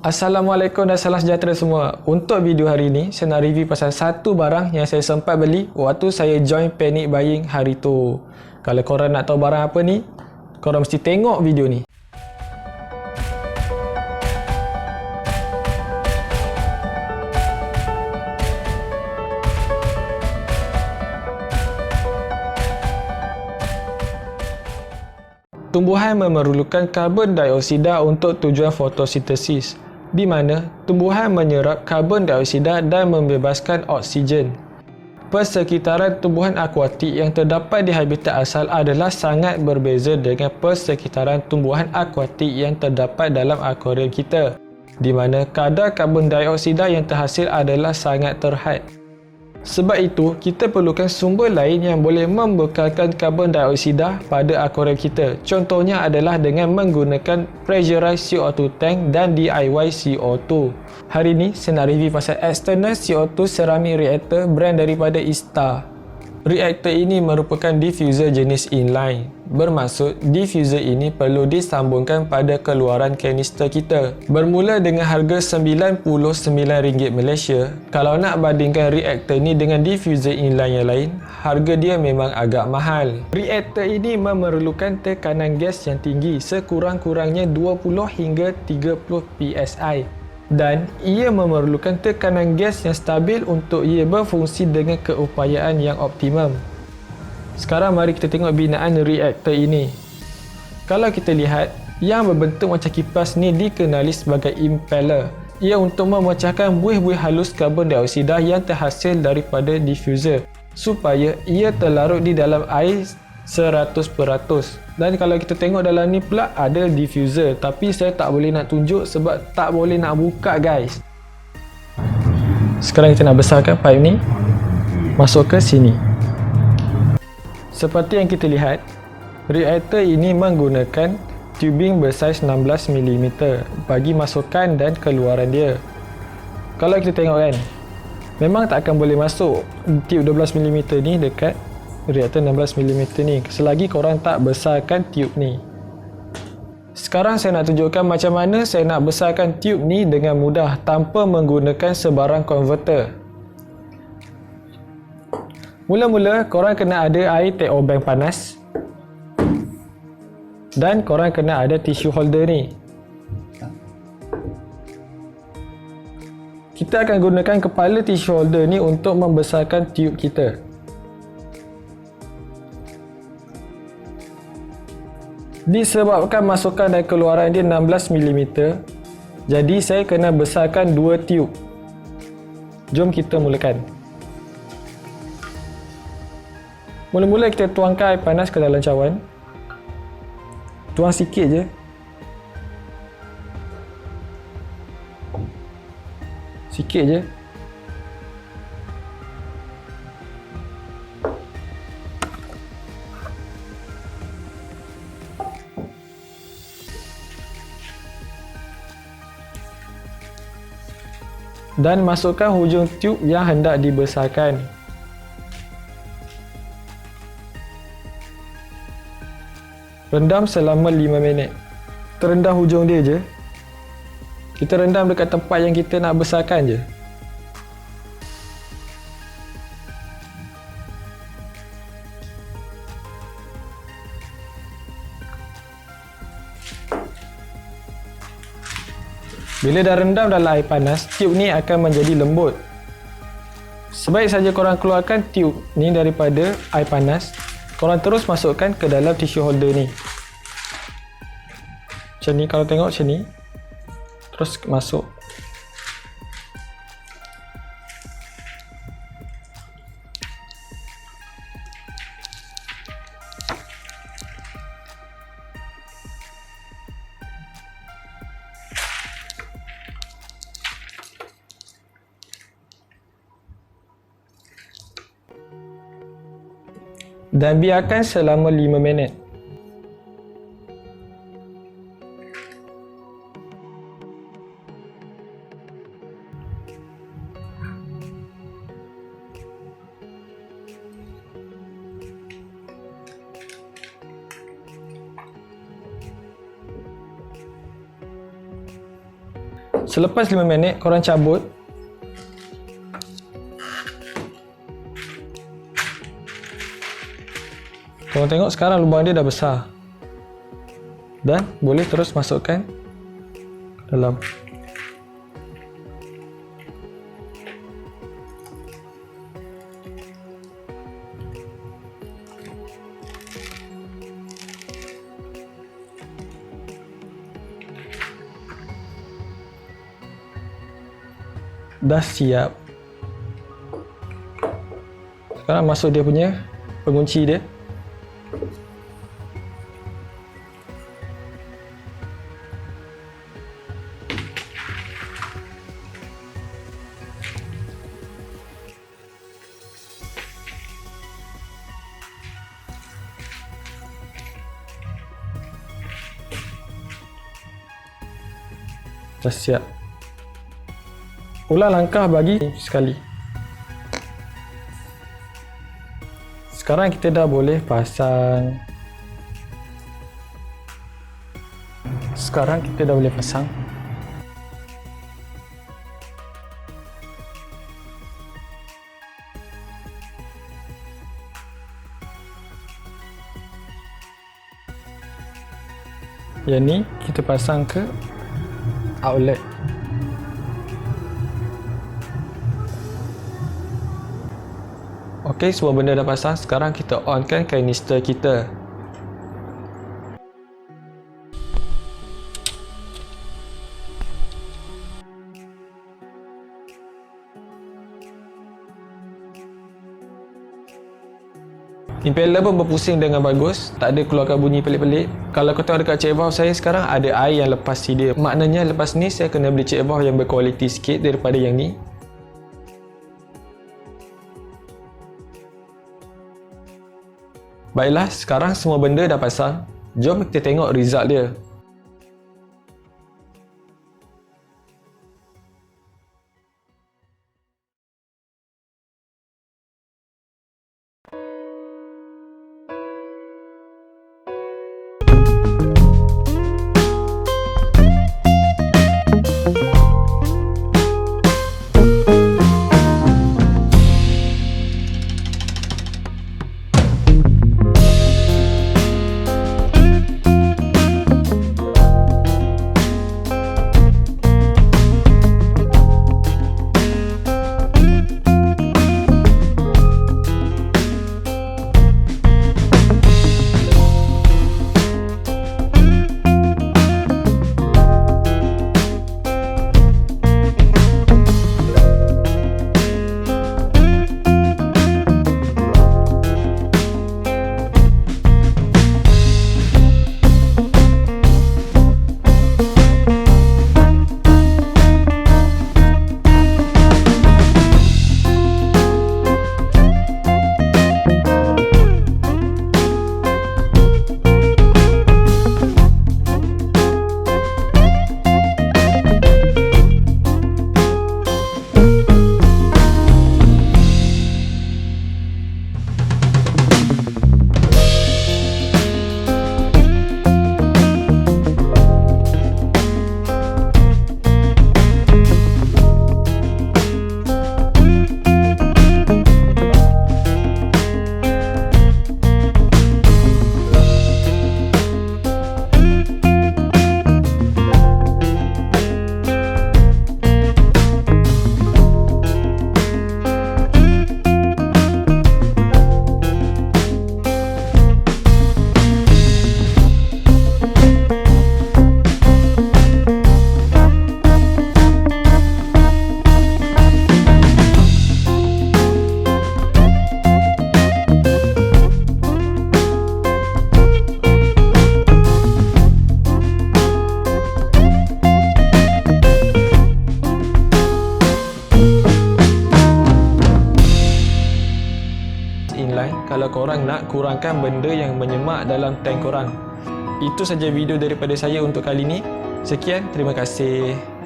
Assalamualaikum dan salam sejahtera semua. Untuk video hari ini, saya nak review pasal satu barang yang saya sempat beli waktu saya join panic buying hari tu. Kalau korang nak tahu barang apa ni, korang mesti tengok video ni. Tumbuhan memerlukan karbon dioksida untuk tujuan fotosintesis, di mana tumbuhan menyerap karbon dioksida dan membebaskan oksigen. Persekitaran tumbuhan akuatik yang terdapat di habitat asal adalah sangat berbeza dengan persekitaran tumbuhan akuatik yang terdapat dalam akuarium kita, di mana kadar karbon dioksida yang terhasil adalah sangat terhad. Sebab itu, kita perlukan sumber lain yang boleh membekalkan karbon dioksida pada akuarium kita. Contohnya adalah dengan menggunakan pressurized CO2 tank dan DIY CO2. Hari ini, saya nak review pasal external CO2 ceramic reactor brand daripada Ista. Reaktor ini merupakan diffuser jenis inline. Bermaksud, diffuser ini perlu disambungkan pada keluaran kanister kita. Bermula dengan harga RM99 Malaysia, kalau nak bandingkan reaktor ini dengan diffuser inline yang lain, harga dia memang agak mahal. Reaktor ini memerlukan tekanan gas yang tinggi, sekurang-kurangnya 20 hingga 30 PSI dan ia memerlukan tekanan gas yang stabil untuk ia berfungsi dengan keupayaan yang optimum. Sekarang mari kita tengok binaan reaktor ini. Kalau kita lihat, yang berbentuk macam kipas ni dikenali sebagai impeller. Ia untuk memecahkan buih-buih halus karbon dioksida yang terhasil daripada diffuser supaya ia terlarut di dalam air 100%. Dan kalau kita tengok dalam ni pula ada diffuser tapi saya tak boleh nak tunjuk sebab tak boleh nak buka guys. Sekarang kita nak besarkan pipe ni masuk ke sini. Seperti yang kita lihat, reaktor ini menggunakan tubing bersaiz 16mm bagi masukan dan keluaran dia. Kalau kita tengok kan, memang tak akan boleh masuk tube 12mm ni dekat reaktor 16mm ni selagi korang tak besarkan tube ni sekarang saya nak tunjukkan macam mana saya nak besarkan tube ni dengan mudah tanpa menggunakan sebarang converter mula-mula korang kena ada air TO bank panas. Dan korang kena ada tissue holder ni. Kita akan gunakan kepala tissue holder ni untuk membesarkan tube kita. Disebabkan masukan dan keluaran dia 16mm Jadi saya kena besarkan dua tube Jom kita mulakan Mula-mula kita tuangkan air panas ke dalam cawan. Tuang sikit je. Sikit je. Dan masukkan hujung tube yang hendak dibesarkan. Rendam selama 5 minit. Terendam hujung dia je. Kita rendam dekat tempat yang kita nak besarkan je. Bila dah rendam dalam air panas, tube ni akan menjadi lembut. Sebaik saja korang keluarkan tube ni daripada air panas, korang terus masukkan ke dalam tissue holder ni. Macam ni kalau tengok macam ni. Terus masuk dan biarkan selama 5 minit. Selepas 5 minit, korang cabut Korang tengok sekarang lubang dia dah besar. Dan boleh terus masukkan dalam. dah siap sekarang masuk dia punya pengunci dia dah siap. Ulang langkah bagi sekali. Sekarang kita dah boleh pasang. Sekarang kita dah boleh pasang. Yang ni kita pasang ke outlet Okey, semua benda dah pasang. Sekarang kita onkan kanister kita. Impeller pun berpusing dengan bagus Tak ada keluarkan bunyi pelik-pelik Kalau kau tengok dekat check valve saya sekarang Ada air yang lepas dia Maknanya lepas ni saya kena beli check valve yang berkualiti sikit Daripada yang ni Baiklah, sekarang semua benda dah pasang. Jom kita tengok result dia. Korang nak kurangkan benda yang menyemak dalam tank korang. Itu saja video daripada saya untuk kali ini. Sekian, terima kasih.